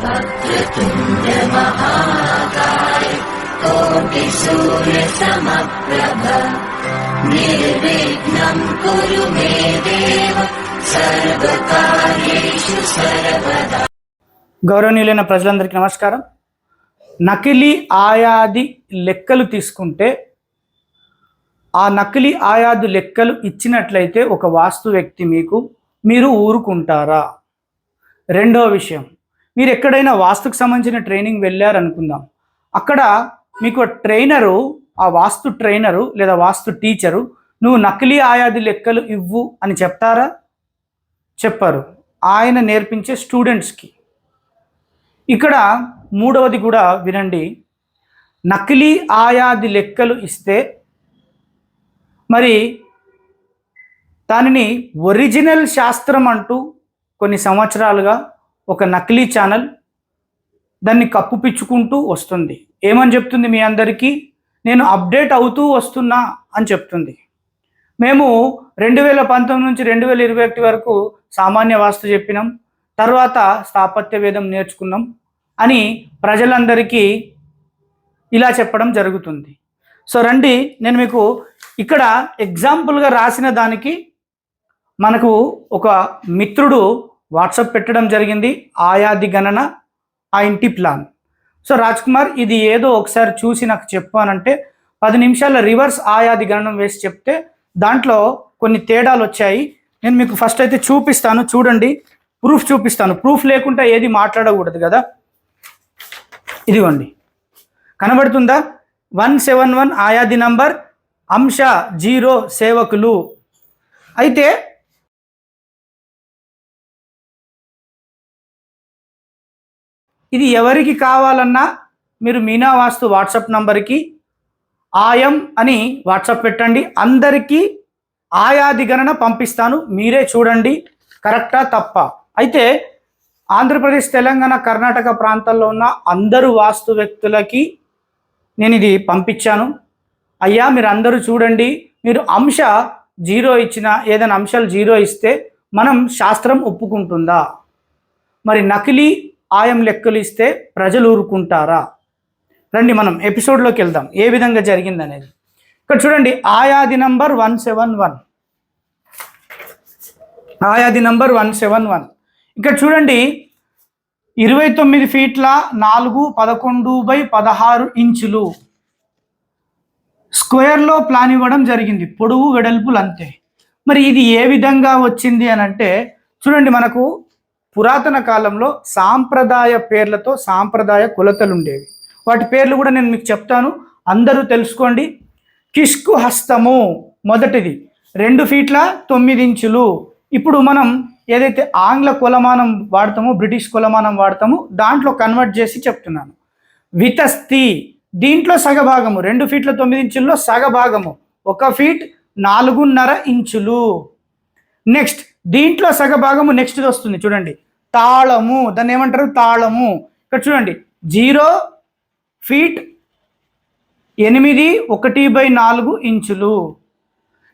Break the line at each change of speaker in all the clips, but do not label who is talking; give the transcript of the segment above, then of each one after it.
वक्रतुण्ड महाकाय कोटिसूर्यसमप्रभ निर्विघ्नम् कुरु मे देव सर्वकार्येषु सर्वदा
గౌరవనీయులైన ప్రజలందరికీ నమస్కారం నకిలీ ఆయాది లెక్కలు తీసుకుంటే ఆ నకిలీ ఆయాది లెక్కలు ఇచ్చినట్లయితే ఒక వాస్తు వ్యక్తి మీకు మీరు ఊరుకుంటారా రెండో విషయం మీరు ఎక్కడైనా వాస్తుకు సంబంధించిన ట్రైనింగ్ వెళ్ళారనుకుందాం. అక్కడ మీకు ట్రైనరు ఆ వాస్తు ట్రైనరు లేదా వాస్తు టీచరు నువ్వు నకిలీ ఆయాది లెక్కలు ఇవ్వు అని చెప్తారా? చెప్పారు. ఆయన నేర్పించే స్టూడెంట్స్కి. ఇక్కడ మూడవది కూడా వినండి. నకిలీ ఆయాది లెక్కలు ఇస్తే మరి దానిని ఒరిజినల్ శాస్త్రం అంటూ కొన్ని సంవత్సరాలుగా ఒక నకిలీ ఛానల్ దాన్ని కప్పుపిచ్చుకుంటూ వస్తుంది. ఏమని చెప్తుంది మీ అందరికీ? నేను అప్డేట్ అవుతూ వస్తున్నా అని చెప్తుంది. మేము రెండు వేల పంతొమ్మిది నుంచి రెండు వేల ఇరవై ఒకటి వరకు సామాన్య వాస్తు చెప్పినాం. తర్వాత స్థాపత్య వేదం నేర్చుకున్నాం అని ప్రజలందరికీ ఇలా చెప్పడం జరుగుతుంది. సో రండి నేను మీకు ఇక్కడ ఎగ్జాంపుల్గా రాసిన దానికి మనకు ఒక మిత్రుడు వాట్సాప్ పెట్టడం జరిగింది. ఆయాది గణన ఆ ఇంటి ప్లాన్ సో రాజ్ కుమార్ ఇది ఏదో ఒకసారి చూసి నాకు చెప్పానంటే పది నిమిషాల రివర్స్ ఆయాది గణనం వేసి చెప్తే దాంట్లో కొన్ని తేడాలు వచ్చాయి. నేను మీకు ఫస్ట్ అయితే చూపిస్తాను చూడండి. ప్రూఫ్ చూపిస్తాను. ప్రూఫ్ లేకుండా ఏది మాట్లాడకూడదు కదా. ఇదిగోండి. కనబడుతుందా? వన్ సెవెన్ వన్ ఆయాది నంబర్ అంశ జీరో సేవకులు. అయితే ఇది ఎవరికి కావాలన్నా మీరు మీనా వాస్తు వాట్సాప్ నంబర్కి ఆయం అని వాట్సాప్ పెట్టండి. అందరికీ ఆయాది గణన పంపిస్తాను. మీరే చూడండి. కరెక్టా తప్ప? అయితే ఆంధ్రప్రదేశ్ తెలంగాణ కర్ణాటక ప్రాంతాల్లో ఉన్న అందరు వాస్తు వ్యక్తులకి నేను ఇది పంపించాను. అయ్యా మీరు అందరూ చూడండి. మీరు అంశ జీరో ఇచ్చిన ఏదైనా అంశాలు జీరో ఇస్తే మనం శాస్త్రం ఒప్పుకుంటుందా? మరి నకిలీ ఆయం లెక్కలు ఇస్తే ప్రజలు ఊరుకుంటారా? రండి మనం ఎపిసోడ్లోకి వెళ్దాం. ఏ విధంగా జరిగింది అనేది ఇక్కడ చూడండి ఆయాది నంబర్ వన్ సెవెన్ వన్. ఆయాది నంబర్ వన్ సెవెన్ వన్. ఇక్కడ చూడండి ఇరవై తొమ్మిది ఫీట్ల నాలుగు పదకొండు బై పదహారు ఇంచులు. స్క్వేర్లో ప్లాన్ ఇవ్వడం జరిగింది. పొడవు వెడల్పులు అంతే. మరి ఇది ఏ విధంగా వచ్చింది అని అంటే చూడండి మనకు పురాతన కాలంలో సాంప్రదాయ పేర్లతో సాంప్రదాయ కొలతలు ఉండేవి వాటి పేర్లు కూడా నేను మీకు చెప్తాను. అందరూ తెలుసుకోండి. కిష్కు హస్తము మొదటిది. రెండు ఫీట్ల తొమ్మిది ఇంచులు. ఇప్పుడు మనం ఏదైతే ఆంగ్ల కొలమానం వాడతామో బ్రిటిష్ కొలమానం వాడతామో దాంట్లో కన్వర్ట్ చేసి చెప్తున్నాను. వితస్తి. దీంట్లో సగభాగము. రెండు ఫీట్ల తొమ్మిది ఇంచుల్లో సగభాగము. ఒక ఫీట్ నాలుగున్నర ఇంచులు. నెక్స్ట్ దీంట్లో సగభాగము నెక్స్ట్ వస్తుంది. చూడండి. తాళము. దాన్ని ఏమంటారు? తాళము. ఇక్కడ చూడండి. జీరో ఫీట్ ఎనిమిది ఒకటి బై నాలుగు ఇంచులు.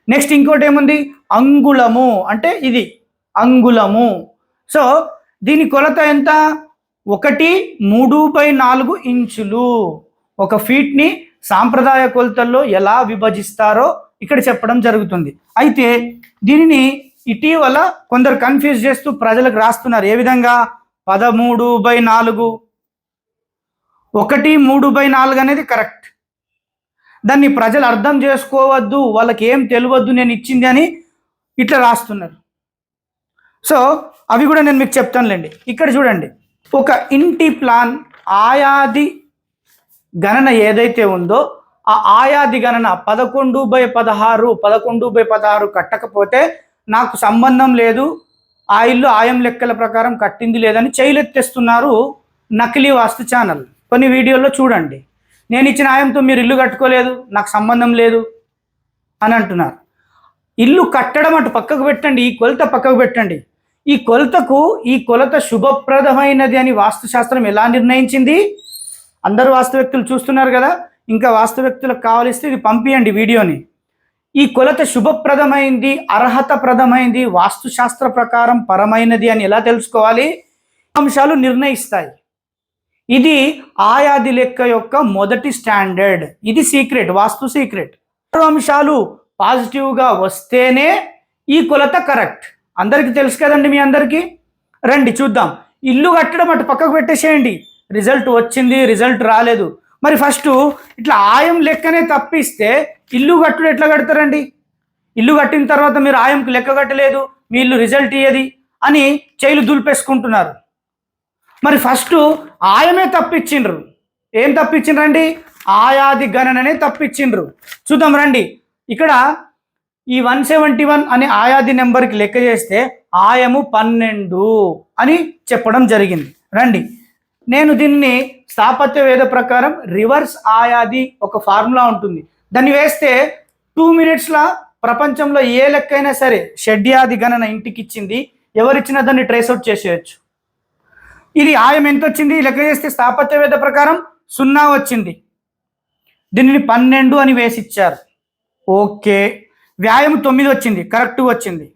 నెక్స్ట్ ఇంకోటి ఏముంది? అంగుళము. అంటే ఇది అంగుళము. సో దీని కొలత ఎంత? ఒకటి మూడు బై నాలుగు ఇంచులు. ఒక ఫీట్ని సాంప్రదాయ కొలతల్లో ఎలా విభజిస్తారో ఇక్కడ చెప్పడం జరుగుతుంది. అయితే దీనిని ఇటీవల కొందరు కన్ఫ్యూజ్ చేస్తూ ప్రజలకు రాస్తున్నారు. ఏ విధంగా? పదమూడు బై నాలుగు. ఒకటి మూడు బై నాలుగు అనేది కరెక్ట్ దాన్ని ప్రజలు అర్థం చేసుకోవద్దు వాళ్ళకి ఏం తెలియవద్దు నేను ఇచ్చింది అని ఇట్లా రాస్తున్నారు. సో అవి కూడా నేను మీకు చెప్తానులేండి. ఇక్కడ చూడండి. ఒక ఇంటి ప్లాన్ ఆయాది గణన ఏదైతే ఉందో ఆ ఆయాది గణన పదకొండు బై పదహారు పదకొండు బై పదహారు కట్టకపోతే నాకు సంబంధం లేదు ఆ ఇల్లు ఆయం లెక్కల ప్రకారం కట్టింది లేదని చేయలెత్తేస్తున్నారు నకిలీ వాస్తు ఛానల్. కొన్ని వీడియోల్లో చూడండి. నేను ఇచ్చిన ఆయంతో మీరు ఇల్లు కట్టుకోలేదు నాకు సంబంధం లేదు అని అంటున్నారు. ఇల్లు కట్టడం అటు పక్కకు పెట్టండి ఈ కొలత పక్కకు పెట్టండి. ఈ కొలతకు ఈ కొలత శుభప్రదమైనది అని వాస్తుశాస్త్రం ఎలా నిర్ణయించింది? అందరు వాస్తు వ్యక్తులు చూస్తున్నారు కదా. ఇంకా వాస్తు వ్యక్తులకు కావలిస్తే ఇది పంపియండి వీడియోని. ఈ కొలత శుభప్రదమైంది అర్హతప్రదమైంది వాస్తుశాస్త్ర ప్రకారం పరమైనది అని ఎలా తెలుసుకోవాలి? అంశాలు నిర్ణయిస్తాయి. ఇది ఆయాది లెక్క యొక్క మొదటి స్టాండర్డ్. ఇది సీక్రెట్ వాస్తు సీక్రెట్. ఆరు అంశాలు పాజిటివ్గా వస్తేనే ఈ కొలత కరెక్ట్. అందరికీ తెలుసు కదండి మీ అందరికీ? రండి చూద్దాం. ఇల్లు కట్టడం అటు పక్కకు పెట్టేసేయండి. రిజల్ట్ వచ్చింది రిజల్ట్ రాలేదు. మరి ఫస్ట్ ఇట్లా ఆయం లెక్కనే తప్పిస్తే ఇల్లు కట్టుడు ఎట్లా కడతారండి? ఇల్లు కట్టిన తర్వాత మీరు ఆయంకు లెక్క కట్టలేదు మీ ఇల్లు రిజల్ట్ ఇయ్యది అని చేయిలు దులిపేసుకుంటున్నారు. మరి ఫస్ట్ ఆయమే తప్పించిండ్రు. ఏం తప్పించిండ్రండి? ఆయాది గణననే తప్పించిండ్రు. చూద్దాం రండి. ఇక్కడ ఈ వన్ సెవెంటీ వన్ అనే ఆయాది నెంబర్కి లెక్క చేస్తే ఆయము పన్నెండు అని చెప్పడం జరిగింది. రండి. నేను దీన్ని స్థాపత్య వేద ప్రకారం రివర్స్ ఆయాది ఒక ఫార్ములా ఉంటుంది. దాన్ని వేస్తే టూ మినిట్స్లో ప్రపంచంలో ఏ లెక్కైనా సరే షడ్యాది గణన ఇంటికి ఇచ్చింది ఎవరిచ్చినా దాన్ని ట్రేస్అవుట్ చేసేయచ్చు. ఇది ఆయం ఎంత వచ్చింది లెక్క చేస్తే స్థాపత్య వేద ప్రకారం సున్నా వచ్చింది. దీనిని పన్నెండు అని వేసి ఇచ్చారు ఓకే. వ్యాయం తొమ్మిది వచ్చింది. కరెక్ట్ వచ్చింది.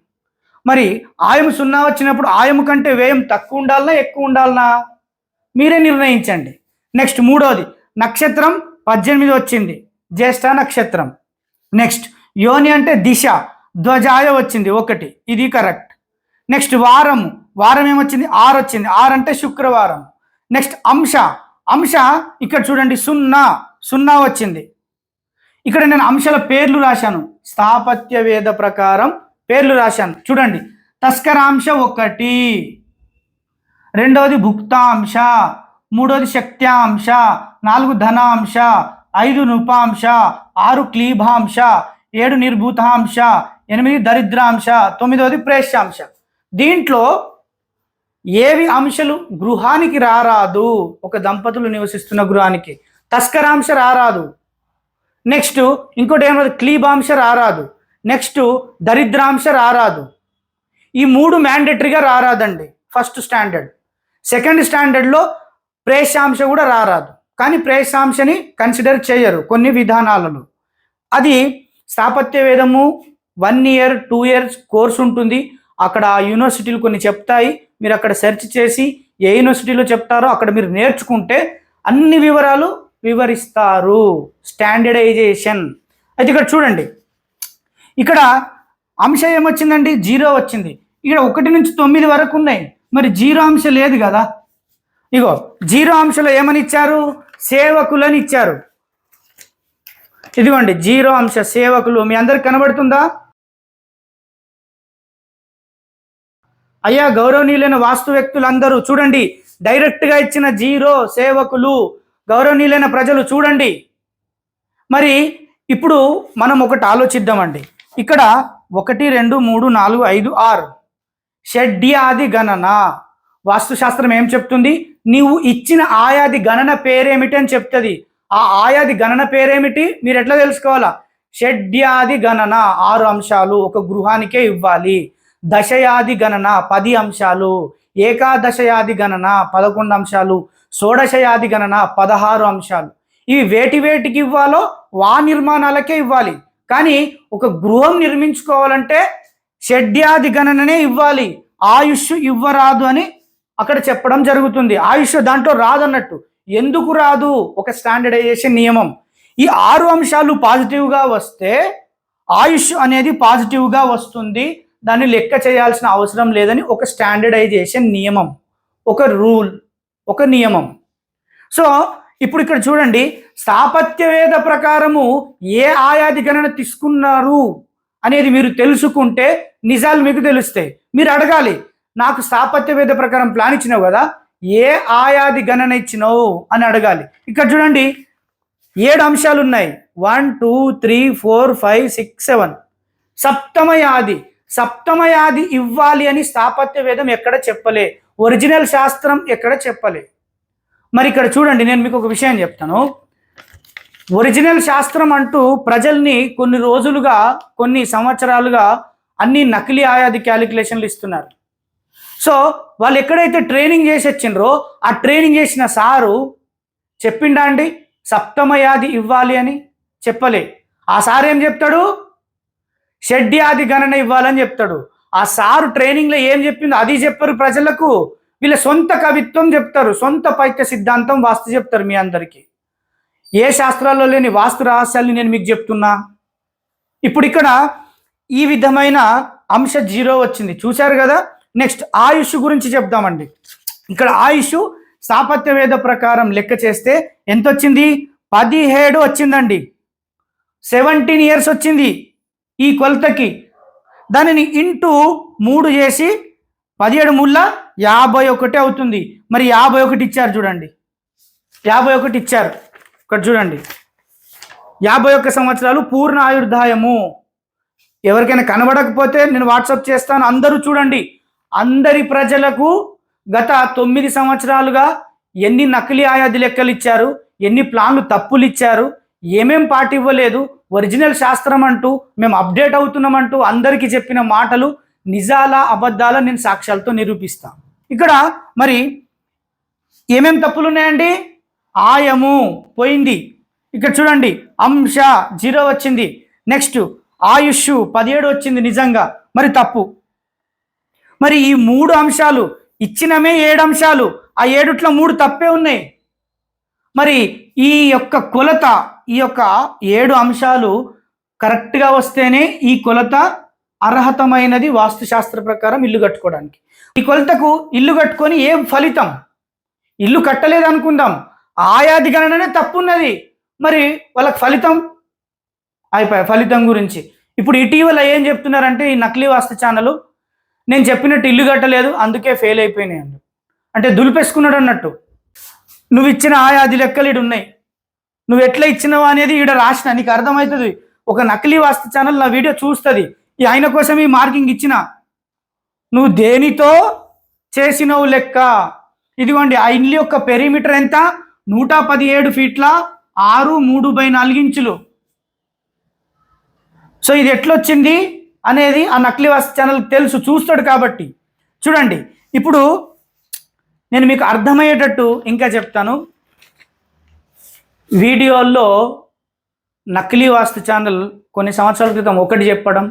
మరి ఆయం సున్నా వచ్చినప్పుడు ఆయం కంటే వ్యయం తక్కువ ఉండాలనా ఎక్కువ ఉండాలనా? మీరే నిర్ణయించండి. నెక్స్ట్ మూడోది నక్షత్రం పద్దెనిమిది వచ్చింది. జ్యేష్ఠ నక్షత్రం. నెక్స్ట్ యోని అంటే దిశ ధ్వజాయ వచ్చింది ఒకటి. ఇది కరెక్ట్ నెక్స్ట్ వారము. వారం ఏమొచ్చింది? ఆరు వచ్చింది. ఆరు అంటే శుక్రవారం. నెక్స్ట్ అంశ. అంశ ఇక్కడ చూడండి సున్నా. సున్నా వచ్చింది. ఇక్కడ నేను అంశాల పేర్లు రాశాను. స్థాపత్య వేద ప్రకారం పేర్లు రాశాను. చూడండి తస్కరాంశ ఒకటి. రెండవది భుక్తాంశ మూడవది శక్త్యాంశ నాలుగు ధనాంశ ఐదు నృపాంశ ఆరు క్లీభాంశ ఏడు నిర్భూతాంశ ఎనిమిది దరిద్రాంశ తొమ్మిదవది ప్రేష్యాంశ. దీంట్లో ఏవి అంశాలు గృహానికి రారాదు? ఒక దంపతులు నివసిస్తున్న గృహానికి. తస్కరాంశ రారాదు. నెక్స్ట్ ఇంకోటి ఏమో క్లీబాంశ రారాదు. నెక్స్ట్ దరిద్రాంశ రారాదు. ఈ మూడు మ్యాండేటరీగా రారాదండి. First standard. సెకండ్ స్టాండర్డ్లో ప్రేషాంశ కూడా రారాదు. కానీ ప్రేషాంశని కన్సిడర్ చేయరు కొన్ని విధానాలలో. అది స్థాపత్య వేదము one year two years course ఉంటుంది. అక్కడ యూనివర్సిటీలు కొన్ని చెప్తాయి. మీరు అక్కడ సెర్చ్ చేసి ఏ యూనివర్సిటీలో చెప్తారో అక్కడ మీరు నేర్చుకుంటే అన్ని వివరాలు వివరిస్తారు. స్టాండర్డైజేషన్. అయితే ఇక్కడ చూడండి. ఇక్కడ అంశం ఏమొచ్చిందండి? జీరో వచ్చింది. ఇక్కడ ఒకటి నుంచి తొమ్మిది వరకు ఉన్నాయి. మరి జీరో అంశ లేదు కదా. ఇగో జీరో అంశలో ఏమని ఇచ్చారు సేవకులని ఇచ్చారు ఇదిగోండి జీరో అంశ సేవకులు. మీ అందరికి కనబడుతుందా? అయ్యా గౌరవనీయులైన వాస్తు వ్యక్తులందరూ చూడండి. డైరెక్ట్గా ఇచ్చిన జీరో సేవకులు గౌరవనీయులైన ప్రజలు చూడండి. మరి ఇప్పుడు మనం ఒకటి ఆలోచిద్దామండి. ఇక్కడ ఒకటి రెండు మూడు నాలుగు ఐదు ఆరు. షడ్యాది గణన. వాస్తుశాస్త్రం ఏం చెప్తుంది? నీవు ఇచ్చిన ఆయాది గణన పేరేమిటి అని చెప్తుంది. ఆ ఆయాది గణన పేరేమిటి? మీరు ఎట్లా తెలుసుకోవాలా? షడ్యాది గణన ఆరు అంశాలు ఒక గృహానికే ఇవ్వాలి. దశయాది గణన పది అంశాలు. ఏకాదశయాది గణన పదకొండు అంశాలు. షోడశయాది గణన పదహారు అంశాలు. ఇవి వేటి వేటికి ఇవ్వాలో వా నిర్మాణాలకే ఇవ్వాలి. కానీ ఒక గృహం నిర్మించుకోవాలంటే షడ్యాది గణననే ఇవ్వాలి. ఆయుష్ ఇవ్వరాదు అని అక్కడ చెప్పడం జరుగుతుంది. ఆయుష్ దాంట్లో రాదన్నట్టు. ఎందుకు రాదు? ఒక స్టాండర్డైజేషన్ నియమం. ఈ ఆరు అంశాలు పాజిటివ్గా వస్తే ఆయుష్ అనేది పాజిటివ్గా వస్తుంది. దాన్ని లెక్క చేయాల్సిన అవసరం లేదని ఒక స్టాండర్డైజేషన్ నియమం. ఒక రూల్ ఒక నియమం. సో ఇప్పుడు ఇక్కడ చూడండి. స్థాపత్యవేద ప్రకారము ఏ ఆయాది గణన తీసుకున్నారు? అనేది మీరు తెలుసుకుంటే నిజాలు మీకు తెలుస్తాయి. మీరు అడగాలి నాకు స్థాపత్య వేద ప్రకారం ప్లాన్ ఇచ్చినావు కదా ఏ ఆయాది గణన ఇచ్చినావు అని అడగాలి. ఇక్కడ చూడండి ఏడు అంశాలు ఉన్నాయి. One two three four five six seven సప్తమయాది సప్తమయాది ఇవ్వాలి అని స్థాపత్య వేదం ఎక్కడ చెప్పలే? ఒరిజినల్ శాస్త్రం ఎక్కడ చెప్పలే? మరి ఇక్కడ చూడండి నేను మీకు ఒక విషయం చెప్తాను. ఒరిజినల్ శాస్త్రం అంటూ ప్రజల్ని కొన్ని రోజులుగా కొన్ని సంవత్సరాలుగా అన్ని నకిలీ ఆయాది క్యాలిక్యులేషన్లు ఇస్తున్నారు. సో వాళ్ళు ఎక్కడైతే ట్రైనింగ్ చేసి వచ్చిండ్రో ఆ ట్రైనింగ్ చేసిన సారు చెప్పిండా అండి? సప్తమయాది ఇవ్వాలి అని చెప్పలే. ఆ సార్ ఏం చెప్తాడు? షడ్యాది గణన ఇవ్వాలని చెప్తాడు. ఆ సారు ట్రైనింగ్లో ఏం చెప్పిందో అది చెప్పరు ప్రజలకు. వీళ్ళ సొంత కవిత్వం చెప్తారు. సొంత పైత్య సిద్ధాంతం వాస్తు చెప్తారు మీ అందరికీ. ఏ శాస్త్రాల్లో లేని వాస్తు రహస్యాలు నేను మీకు చెప్తున్నా? ఇప్పుడు ఇక్కడ ఈ విధమైన అంశ జీరో వచ్చింది. చూశారు కదా? నెక్స్ట్ ఆయుష్ గురించి చెప్దామండి. ఇక్కడ ఆయుష్ స్థాపత్యవేద ప్రకారం లెక్క చేస్తే ఎంత వచ్చింది పదిహేడు వచ్చిందండి. సెవెంటీన్ ఇయర్స్ వచ్చింది ఈ కొలతకి. దానిని ఇంటూ మూడు చేసి పదిహేడు ముళ్ళ యాభై ఒకటి అవుతుంది. మరి యాభై ఒకటి ఇచ్చారు చూడండి. యాభై ఒకటి ఇచ్చారు. ఇక్కడ చూడండి. యాభై ఒక్క సంవత్సరాలు పూర్ణ ఆయుర్దాయము. ఎవరికైనా కనబడకపోతే నేను వాట్సాప్ చేస్తాను అందరూ చూడండి. అందరి ప్రజలకు గత తొమ్మిది సంవత్సరాలుగా ఎన్ని నకిలీ ఆయాది లెక్కలు ఇచ్చారు ఎన్ని ప్లాన్లు తప్పులు ఇచ్చారు ఏమేం పాట ఇవ్వలేదు ఒరిజినల్ శాస్త్రం అంటూ మేము అప్డేట్ అవుతున్నామంటూ అందరికీ చెప్పిన మాటలు నిజాల అబద్ధాల నేను సాక్ష్యాలతో నిరూపిస్తాను ఇక్కడ మరి ఏమేం తప్పులు ఉన్నాయండి? ఆయము పోయింది. ఇక్కడ చూడండి అంశ జీరో వచ్చింది. నెక్స్ట్ ఆయుష్ పదిహేడు వచ్చింది నిజంగా. మరి తప్పు. మరి ఈ మూడు అంశాలు ఇచ్చినమే ఏడు అంశాలు ఆ ఏడుట్లో మూడు తప్పే ఉన్నాయి. మరి ఈ యొక్క కొలత ఈ యొక్క ఏడు అంశాలు కరెక్ట్గా వస్తేనే ఈ కొలత అర్హతమైనది వాస్తుశాస్త్ర ప్రకారం ఇల్లు కట్టుకోవడానికి. ఈ కొలతకు ఇల్లు కట్టుకొని ఏం ఫలితం? ఇల్లు కట్టలేదు అనుకుందాం ఆయాది గణననే తప్పున్నది. మరి వాళ్ళకి ఫలితం అయిపోయి? ఫలితం గురించి. ఇప్పుడు ఇటీవల ఏం చెప్తున్నారంటే ఈ నకిలీ వాస్తు ఛానల్ నేను చెప్పినట్టు ఇల్లు కట్టలేదు అందుకే ఫెయిల్ అయిపోయినాయి అండి అంటే దులిపేసుకున్నాడు అన్నట్టు. నువ్వు ఇచ్చిన ఆయాది లెక్కలు ఇడు ఉన్నాయి. నువ్వు ఎట్లా ఇచ్చినావు అనేది ఈడ రాసిన నీకు అర్థమవుతుంది. ఒక నకిలీ వాస్తు ఛానల్ నా వీడియో చూస్తుంది. ఈ ఆయన కోసం ఈ మార్కింగ్ ఇచ్చిన. నువ్వు దేనితో చేసినవు లెక్క? ఇదిగోండి ఆ ఇల్లు యొక్క పెరిమీటర్ ఎంత? నూట పదిహేడు ఫీట్ల ఆరు మూడు బై నాలుగు ఇంచులు. సో ఇది ఎట్లొచ్చింది అనేది ఆ నకిలీ వాస్తు ఛానల్కి తెలుసు చూస్తాడు కాబట్టి. చూడండి ఇప్పుడు నేను మీకు అర్థమయ్యేటట్టు ఇంకా చెప్తాను. వీడియోల్లో నకిలీ వాస్తు ఛానల్ కొన్ని సంవత్సరాల క్రితం ఒకటి చెప్పడం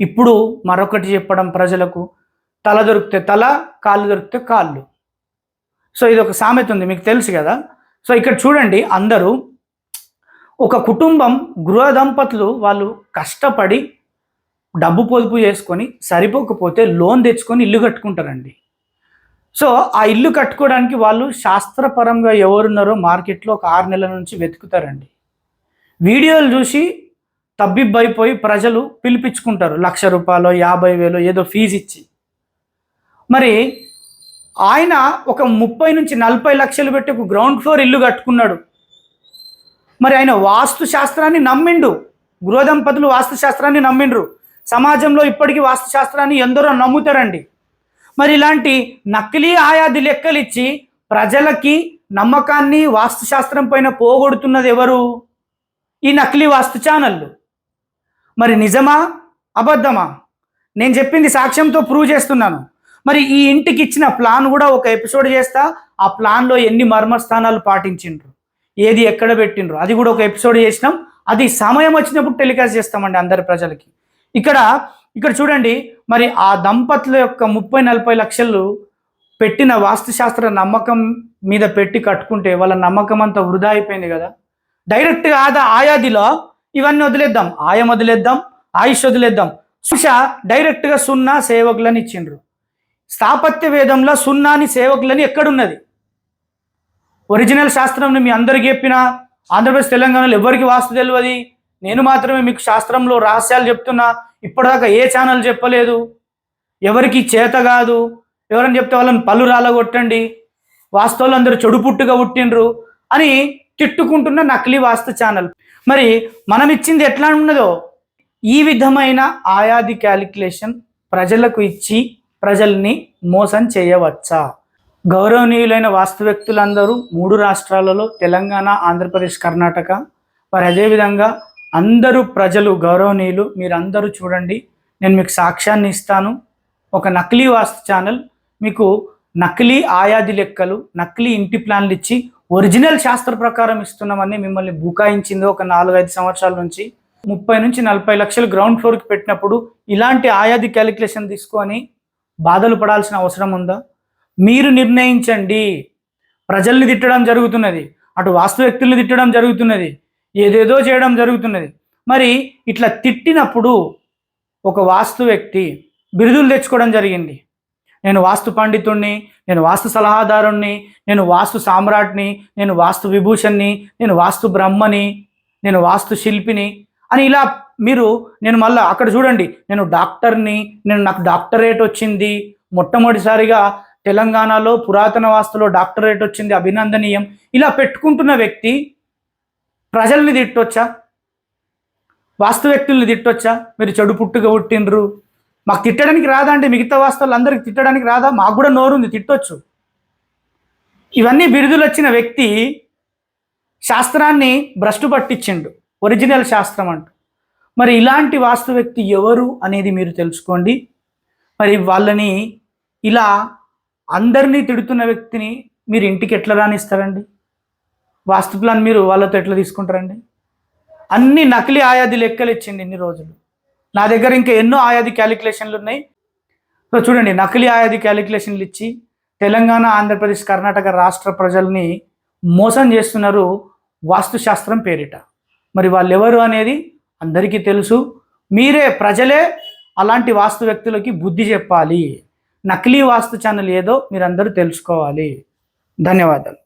ఇప్పుడు మరొకటి చెప్పడం ప్రజలకు తల దొరికితే తల కాళ్ళు దొరికితే కాళ్ళు. సో ఇది ఒక సామెత ఉంది మీకు తెలుసు కదా. సో ఇక్కడ చూడండి అందరూ ఒక కుటుంబం గృహ దంపతులు వాళ్ళు కష్టపడి డబ్బు పొదుపు చేసుకొని సరిపోకపోతే లోన్ తెచ్చుకొని ఇల్లు కట్టుకుంటారండి. సో ఆ ఇల్లు కట్టుకోవడానికి వాళ్ళు శాస్త్రపరంగా ఎవరున్నారో మార్కెట్లో ఒక ఆరు నెలల నుంచి వెతుకుతారండి. వీడియోలు చూసి తబ్బిబ్బైపోయి ప్రజలు పిలిపించుకుంటారు లక్ష రూపాయలు యాభై వేలు ఏదో ఫీజు ఇచ్చి. మరి ఆయన ఒక ముప్పై నుంచి నలభై లక్షలు పెట్టి ఒక గ్రౌండ్ ఫ్లోర్ ఇల్లు కట్టుకున్నాడు. మరి ఆయన వాస్తు శాస్త్రాన్ని నమ్మిండు. గృహదంపతులు వాస్తు శాస్త్రాన్ని నమ్మిండ్రు. సమాజంలో ఇప్పటికీ వాస్తు శాస్త్రాన్ని ఎందరో నమ్ముతారండి. మరి ఇలాంటి నకిలీ ఆయాది లెక్కలిచ్చి ప్రజలకి నమ్మకాన్ని వాస్తు శాస్త్రం పైన పోగొడుతున్నది ఎవరు? ఈ నకిలీ వాస్తు ఛానళ్ళు. మరి నిజమా? అబద్ధమా? నేను చెప్పింది సాక్ష్యంతో ప్రూవ్ చేస్తున్నాను. మరి ఈ ఇంటికి ఇచ్చిన ప్లాన్ కూడా ఒక ఎపిసోడ్ చేస్తా. ఆ ప్లాన్లో ఎన్ని మర్మస్థానాలు పాటించిండ్రు? ఏది ఎక్కడ పెట్టిండ్రు? అది కూడా ఒక ఎపిసోడ్ చేసినాం. అది సమయం వచ్చినప్పుడు టెలికాస్ట్ చేస్తామండి అందరి ప్రజలకి. ఇక్కడ ఇక్కడ చూడండి మరి ఆ దంపతుల యొక్క ముప్పై నలభై లక్షలు పెట్టిన వాస్తుశాస్త్ర నమ్మకం మీద పెట్టి కట్టుకుంటే వాళ్ళ నమ్మకం అంతా వృధా అయిపోయింది కదా. డైరెక్ట్గా ఆదా ఆయాదిలో ఇవన్నీ వదిలేద్దాం. ఆయం వదిలేద్దాం ఆయుష్ వదిలేద్దాం. సుష డైరెక్ట్గా సున్నా సేవకులని ఇచ్చిండ్రు. స్థాపత్య వేదంలో సున్నాని సేవకులని ఎక్కడున్నది? ఒరిజినల్ శాస్త్రం మీ అందరికీ చెప్పిన ఆంధ్రప్రదేశ్ తెలంగాణలో ఎవరికి వాస్తు తెలియదు నేను మాత్రమే మీకు శాస్త్రంలో రహస్యాలు చెప్తున్నా ఇప్పటిదాకా ఏ ఛానల్ చెప్పలేదు. ఎవరికి చేత కాదు. ఎవరని చెప్తే వాళ్ళని పళ్ళు రాలగొట్టండి. వాస్తవాలు అందరూ చెడు పుట్టుగా పుట్టిండ్రు అని తిట్టుకుంటున్న నకిలీ వాస్తు ఛానల్. మరి మనం ఇచ్చింది ఎట్లా ఉన్నదో? ఈ విధమైన ఆయాది క్యాలిక్యులేషన్ ప్రజలకు ఇచ్చి ప్రజల్ని మోసం చేయవచ్చా? గౌరవనీయులైన వాస్తు వ్యక్తులందరూ మూడు రాష్ట్రాలలో తెలంగాణ ఆంధ్రప్రదేశ్ కర్ణాటక. మరి అదేవిధంగా అందరూ ప్రజలు గౌరవనీయులు మీరందరూ చూడండి నేను మీకు సాక్ష్యాన్ని ఇస్తాను. ఒక నకిలీ వాస్తు ఛానల్ మీకు నకిలీ ఆయాది లెక్కలు నకిలీ ఇంటి ప్లాన్లు ఇచ్చి ఒరిజినల్ శాస్త్ర ప్రకారం ఇస్తున్నామని మిమ్మల్ని బుకాయించింది ఒక నాలుగైదు సంవత్సరాల నుంచి. ముప్పై నుంచి నలభై లక్షలు గ్రౌండ్ ఫ్లోర్కి పెట్టినప్పుడు ఇలాంటి ఆయాది క్యాలిక్యులేషన్ తీసుకొని బాధలు పడాల్సిన అవసరం ఉందా? మీరు నిర్ణయించండి. ప్రజల్ని తిట్టడం జరుగుతున్నది. అటు వాస్తు వ్యక్తుల్ని తిట్టడం జరుగుతున్నది. ఏదేదో చేయడం జరుగుతున్నది. మరి ఇట్లా తిట్టినప్పుడు ఒక వాస్తు వ్యక్తి బిరుదులు తెచ్చుకోవడం జరిగింది. నేను వాస్తు పండితుణ్ణి నేను వాస్తు సలహాదారుణ్ణి నేను వాస్తు సామ్రాట్ని నేను వాస్తు విభూషణ్ణి నేను వాస్తు బ్రహ్మని నేను వాస్తు శిల్పిని అని ఇలా మీరు నేను మళ్ళీ అక్కడ చూడండి నేను డాక్టర్ని నేను నాకు డాక్టరేట్ వచ్చింది. మొట్టమొదటిసారిగా తెలంగాణలో పురాతన వాస్తులో డాక్టరేట్ వచ్చింది అభినందనీయం. ఇలా పెట్టుకుంటున్న వ్యక్తి ప్రజల్ని తిట్టొచ్చా? వాస్తు వ్యక్తుల్ని తిట్టొచ్చా? మీరు చెడు పుట్టుక పుట్టినరు మాకు తిట్టడానికి రాదా అంటే మిగతా వాస్తవాలు అందరికి తిట్టడానికి రాదా? మాకు కూడా నోరుంది తిట్టొచ్చు. ఇవన్నీ బిరుదులు వచ్చిన వ్యక్తి శాస్త్రాన్ని భ్రష్టు పట్టించిండు. ఒరిజినల్ శాస్త్రం అంటూ. మరి ఇలాంటి వాస్తు వ్యక్తి ఎవరు అనేది మీరు తెలుసుకోండి. మరి వాళ్ళని ఇలా అందరినీ తిడుతున్న వ్యక్తిని మీరు ఇంటికి ఎట్లా రాణిస్తారండి వాస్తు ప్లాన్ మీరు వాళ్ళతో ఎట్లా తీసుకుంటారండి? అన్ని నకిలీ ఆయాది లెక్కలు ఇచ్చింది ఇన్ని రోజులు. నా దగ్గర ఇంకా ఎన్నో ఆయాది క్యాలిక్యులేషన్లు ఉన్నాయి. సో చూడండి నకిలీ ఆయాది క్యాలిక్యులేషన్లు ఇచ్చి తెలంగాణ ఆంధ్రప్రదేశ్ కర్ణాటక రాష్ట్ర ప్రజల్ని మోసం చేస్తున్నారు వాస్తుశాస్త్రం పేరిట. మరి వాళ్ళు ఎవరు అనేది అందరికీ తెలుసు. మీరే ప్రజలే అలాంటి వాస్తు వ్యక్తులకి బుద్ధి చెప్పాలి. నకిలీ వాస్తు ఛానల్ ఏదో మీరందరూ తెలుసుకోవాలి. ధన్యవాదాలు.